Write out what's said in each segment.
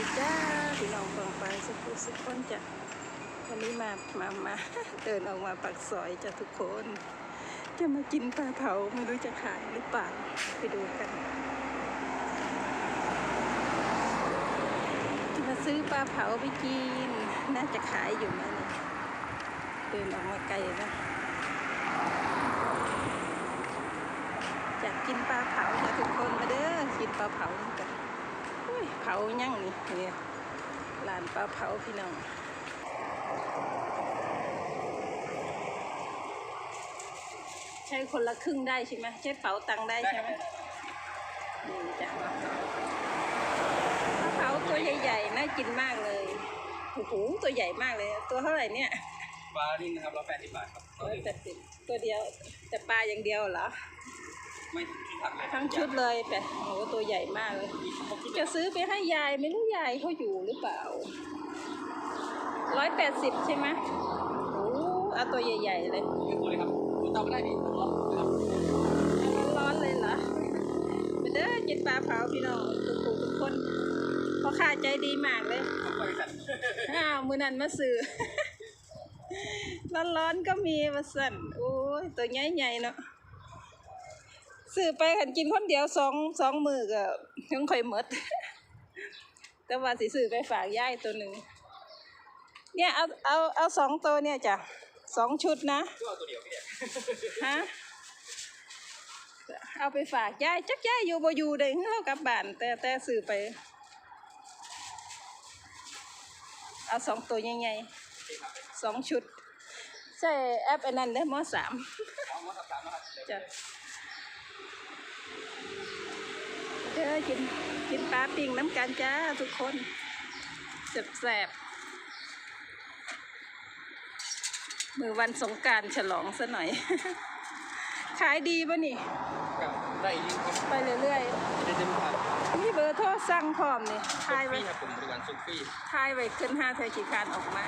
ดีจ้าพี่น้องฟังไปสุขุสุขคนจ้ะวันนี้มามามาเดินออกมาปากซอยจ้ะทุกคน จะมากินปลาเผาไม่รู้จะขายหรือเปล่าไปดูกัน จะมาซื้อปลาเผาไปกิน น่าจะขายอยู่นะเนี่ยเดินออกมาไกลนะอยากกินปลาเผาจ้ะทุกคนมาเด้อกินปลาเผากัน เผายั่งนี่เนี่ยร้านปลาเผาพี่น้องใช้คนละครึ่งได้ใช่ไหมใช้เป๋าตังได้ใช่ไหมนี่จ้ะปลาเผาตัวใหญ่ๆน่ากินมากเลยโอ้โหตัวใหญ่มากเลย ตัวเท่าไหร่เนี่ยปลานิ่นะครับเราแปดสิบบาทครับร้อยแปดสิบตัวเดียวแต่ปลาอย่างเดียวเหรอ ไม่ที่ผักเลยทั้งชุดเลยแต่โอ้ตัวใหญ่มากเลย จะซื้อไปให้ยายไม่รู้ยายเขาอยู่หรือเปล่าร้อยแปดสิบใช่ไหมโอ้เอาตัวใหญ่ๆเลยไม่ควเลยครับคุณตอบไม่ได้ดิร้อนครับร้อนเลยเหรอไปเด้อกินปลาเผาพี่น้องทุกคนทุกคนเพราะข้าใจดีมากเลยอ้าวมือนันมาซื้อร้อนๆก็มีมาสั่นโอ้ยตัวใหญ่ๆเนาะ ซื้อไปขันกินคนเดียวสองสองมือก็ยังค่อยหมด แต่ว่าสิซื้อไปฝากยายตัวหนึ่งเนี่ยเอาเอาเอาสองตัวเนี่ยจ้ะสองชุดนะตัวตัวเดียวพี่เนี่ยฮะเอาไปฝากยายจักยายอยู่บ่อยู่เด้เรากลับบ้านแต่แต่ซื้อไป เอาสองตัวใหญ่ๆสองชุดใช่แอปอันนั้นเด้อมสามเอามาสับสามนะครับจ้ะเด้อกินกินปลาปิ้งน้ำกันจ้าทุกคนแสบๆมือวันสงกรารฉลองซะหน่อย ขายดีป่ะนี่ครับได้ยินครับไปเรื่อยได้เต็มครับๆนี่เบอร์โทรสั่งพร้อมนี่ทายฟไว้รีครับผมบริการส่งฟรีทายไว้ขึ้นห้าเธอขีคานออกมา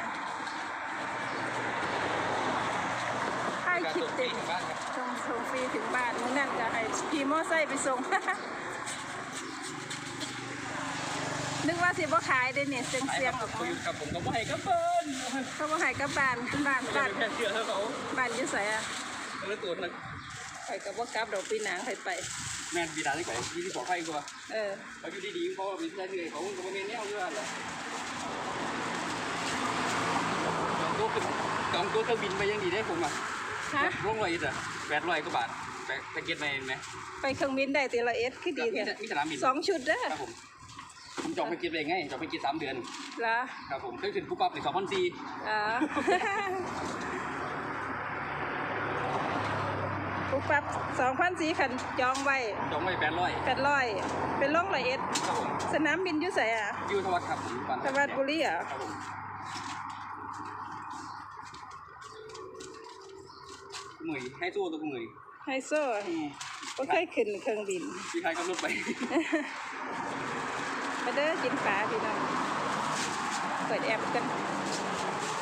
ทายการคลิปส่งฟรีเต็มถึงบ้านครับส่งส่งฟรีถึงบ้านมื้อนั้นก็ให้ขี่มอไซค์ไปส่ง นึกว่า สิบ่ขายได้เนี่ยเสียงไปเสียคงรับออกผมมาอยู่กับผมก็ไม่ให้กับเพิ่นเขาบ่ให้กลับบ้านบ้านไม่บ้านได้แค่เชื่อเขาบ้านอยู่ไสอะแล้วตัวนึงไปก็บ่กลับดอกปีหนางให้ไปแม่นบีดาที่ไหนยี่ที่บอกให้กูว่าเออเขาอยู่ดีๆเขาเป็นที่ไหนเขาก็ไม่เนี้ยเพื่อนเหรอจองตัวขึ้นจองตัวเครื่องบินไปยังดีได้ผมอะฮะร่องรอยอะแปดร้อยกว่าบาทไปไปเก็ตมาเองไหมไปเครื่องบินได้ตีละเอสคือดีมีแท้มีสนามบินสองชุดเด้อครับผม ผมจองไปเก็ตเองไงจองไปเก็ตสามเดือนเหรอครับผมเคยขึ้นผู้กอบถึงสองพันสี่อ๋อ ปุ๊บปั๊บสองพันสี่ขันจองไว้จองไว้แปดร้อยแปดร้อยเป็นล่องละเอ็ด ครับผมสนามบินอยู่ไสอะอยูทวัดครับผมปันทวัดบุรีเหรอครับผมหมือยให้สู้ตัวหมือยไฮโซก็เคยขึ้นเครื่องบิน พี่ใครขับรถไป มาเด้อกินปลาพี่น้องเปิดแอปกัน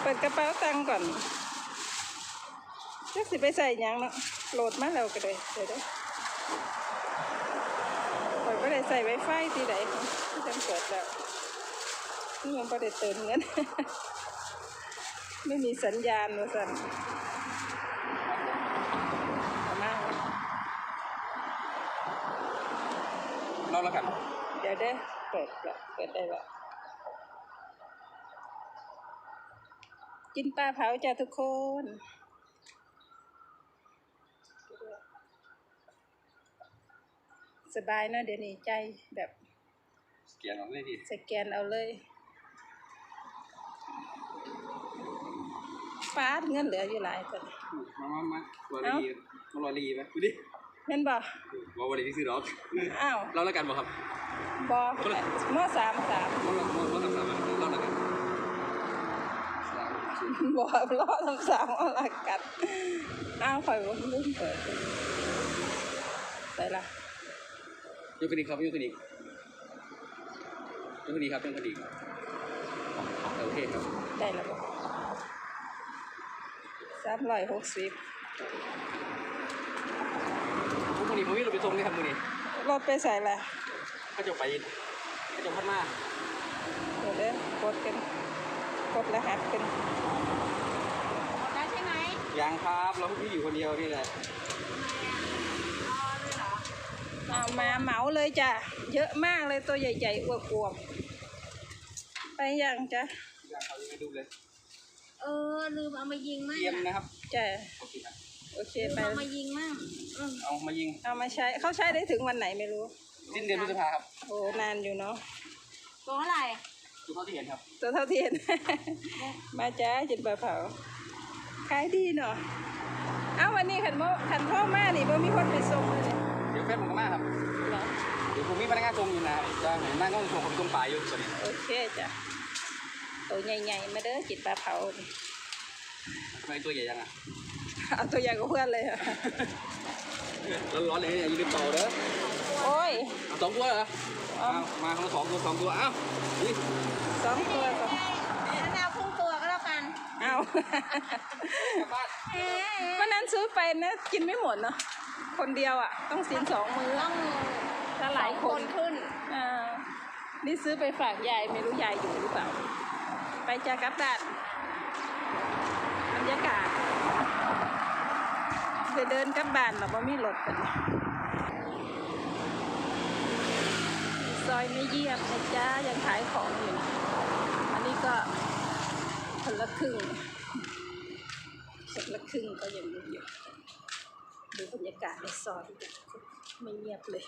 เปิดกระเป๋าตังค์ก่อนจักสิไปใส่หยังเนาะโหลดมาแล้วก็ได้เดี๋ยวเด้อเปิดก็ได้ใส่ไวไฟที่ไหนที่จังเปิดแล้วนี่มันก็ได้เติมเงิน ไม่มีสัญญาณว่าสั่นเอามารอบแล้วกัน เดี๋ยวได้ เปิดละเปิดได้ละกินปลาเผาจ้ะทุกคนสบายเนอะเดี๋ยวนี้ใจแบบเกียร์น้องเลยดิสแกนเอาเลยฟาดเงินเหลืออยู่หลายคนมามามาตัวรีมาลอรีไหมดูดิ แม่นบ่ว่าวันนี้ที่ซื้อหรอกอ้าวเราแล้วกันบ่ครับบ่มอสามสามเราเราเราทำสามเราแล้วกันสามสี่บ่รอทำสามเอาละกัดอ้าวข่อยบ่ลืมเปิดไปละยกคดีครับยกคดียกคดีครับยกคดีโอเคครับได้แล้วบ่สามร้อยหกสิบพวก นี้ผมวิ่งรถไปส่งเลยครับมือนี้รถไปใส่ละเขาจะไปเขาจะพัดมารเดี๋ยวเด้อกดกันกดรหัสกันหมดแล้วใช่ไหมยังครับเราพี่อยู่คนเดียวนี่แหละรอเลยเหรอเอามาเหมาเลยจ้ะ เยอะมากเลยตัวใหญ่ๆอวบๆไปยังจ้ะยังเขายังไม่ดูเลย เออลืมเอามายิงมั่งเตรียมนะครับจ้ะโอเคนะ โอเคลืมไปเอามายิงมั่งอืมเอามายิงเอามาใช้เขาใช้ได้ถึงวันไหนไม่รู้สิ้นเดือนพฤษภาครับโอ้นานอยู่เนาะตัวเท่าไหร่ดูเท่าที่เห็นครับตัวเท่าที่เห็น มาจ้าจินปลาเผาขายดีเนาะเอ้าวันนี้ขันโมขันพ่อมานี่บ่มีคนไปส่งเลยเนี่ยเดี๋ยวแฟนผมก็มาครับเหรอเดี๋ยวผมมีพนักงานส่งอยู่นะครับจะเห็นนั่งก็ส่งผมต้นป่ายอยู่ตอนนี้โอเคจ้ะตัวใหญ่ๆมาเด้อจินปลาเผานี่ทำไมตัวใหญ่ยังอะ เอาตัวอย่างกับเพื่อนเลยอะร้อนๆเลยเนี่ยอยืนเป่าเด้อโอ้ยเอาสองตัวเหรอเอาเอามาคนละสองตัวสองตัวเอ้านี่สองตัวสองงั้นเอาครึ่งตัวก็แล้วกันเอากลับบ้านเอ๊ะวันนั้นซื้อไปนะกินไม่หมดเนาะคนเดียวอะ ต้องสินสองมือต้องถ้าหลายคนขึ้นอ่านี่ซื้อไปฝากยายไม่รู้ยายอยู่หรือเปล่า ไปจากกลับบ้านบรรยากาศ ไปเดินกลับบ้านหรอว่มีรถกันซอยไม่เยี่ยมนะจ๊ะยังขายของอยู่นะอันนี้ก็คนละครึ่งคนละครึ่งก็ยังมีอยู่ดูบรรยากาศในซอยไม่เงียบเลย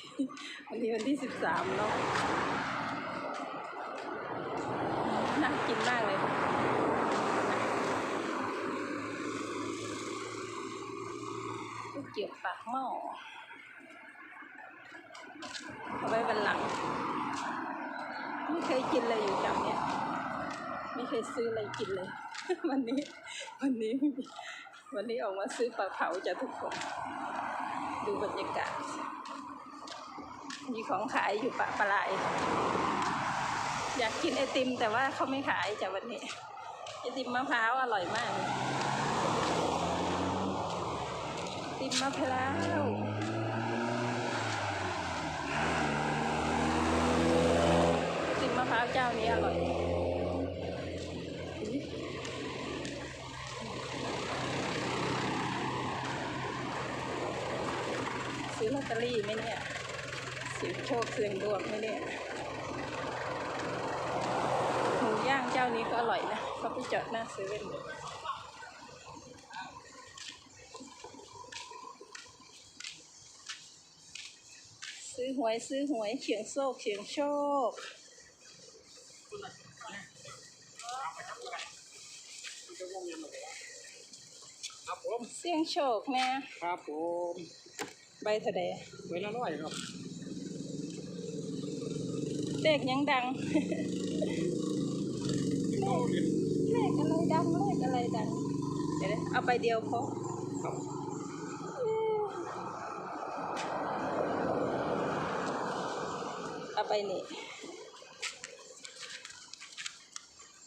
วันนี้วันที่สิบสามแล้วน่ากินมากเลย ก๋วย เตี๋ยวปากหม้อเอาไว้วันหลัง ไม่เคยกินเลยอยู่แถวเนี้ยไม่เคยซื้ออะไรกินเลย วันนี้ วันนี้ วันนี้ออกมาซื้อปลาเผาจะทุกคน ดูบรรยากาศ มีของขายอยู่ปะปลาย อยากกินไอติม แต่ว่าเขาไม่ขายจ้ะวันนี้ ไอติมมะพร้าวอร่อยมากเลย ติ มะพร้าวติมมะพร้าวเจ้านี้อร่อยซื้อลอตเตอรี่ไหมเนี่ยเสียงโชคเสียงดวงไหมเนี่ยหมูย่างเจ้านี้ก็อร่อยนะเขาไปจอดหน้าเซเว่นเลย หวยซื้อหวยเฉียงโชคเฉียงโชค ครับผม เสี่ยงโชคแม่ครับผมใบเถดไว้ละร้อยครับเลขยังดัง เลขอะไรดังเลขอะไรดัง เดี๋ยวนะเอาใบเดียวพอ ครับ เอาใบนี้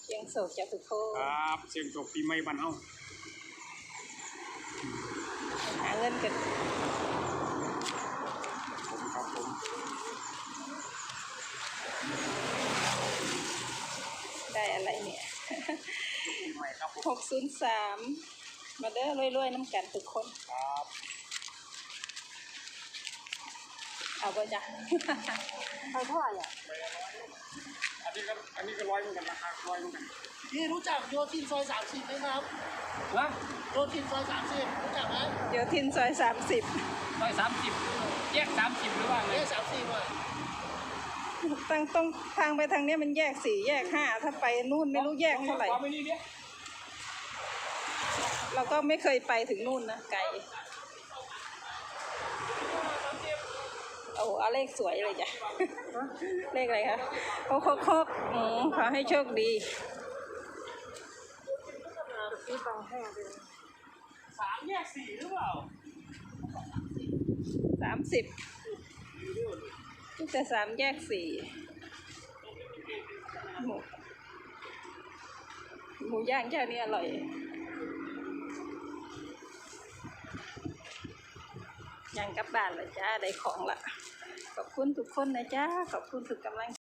เฉียงโศกจากทุกคนครับเสียงจบปีใหม่บ้านเฮาหาเงินกันผมครับผมได้อะไรเนี่ยปีใหม่ครับผมหกศูนย์สามมาเด้อรวยๆน้ำกันทุกคน ครับ เอาไปจ้ะเอาเท่าไหร่อะอันนี้ก็อันนี้ก็ร้อยเหมือนกันราคาร้อยเหมือนกันพี่รู้จักโยทินซอยสามสิบไหมครับวะโยทินซอยสามสิบรู้จักไหมเดี๋ยวทินซอยสามสิบร้อยสามสิบแยกสามสิบหรือว่าไงเลขสามสิบอะตั้งต้องทางไปทางเนี้ยมันแยกสี่แยกห้าถ้าไปนู่นไม่รู้แยกเท่าไหร่ความไม่นี่เนี่ยเราก็ไม่เคยไปถึงนู่นนะไกล โอ้เอาเลขสวยเลยจ้ะ เลขอะไรคะโคกโคกโคกอืมขอให้โชคดีสามแยกสี่หรือเปล่าสามสิบตั้งแต่สามแยกสี่หมูหมูย่างเจ้านี้อร่อยย่างกลับบ้านละจ้า ได้ของละ ขอบคุณทุกคนนะจ๊ะ ขอบคุณทุกกำลัง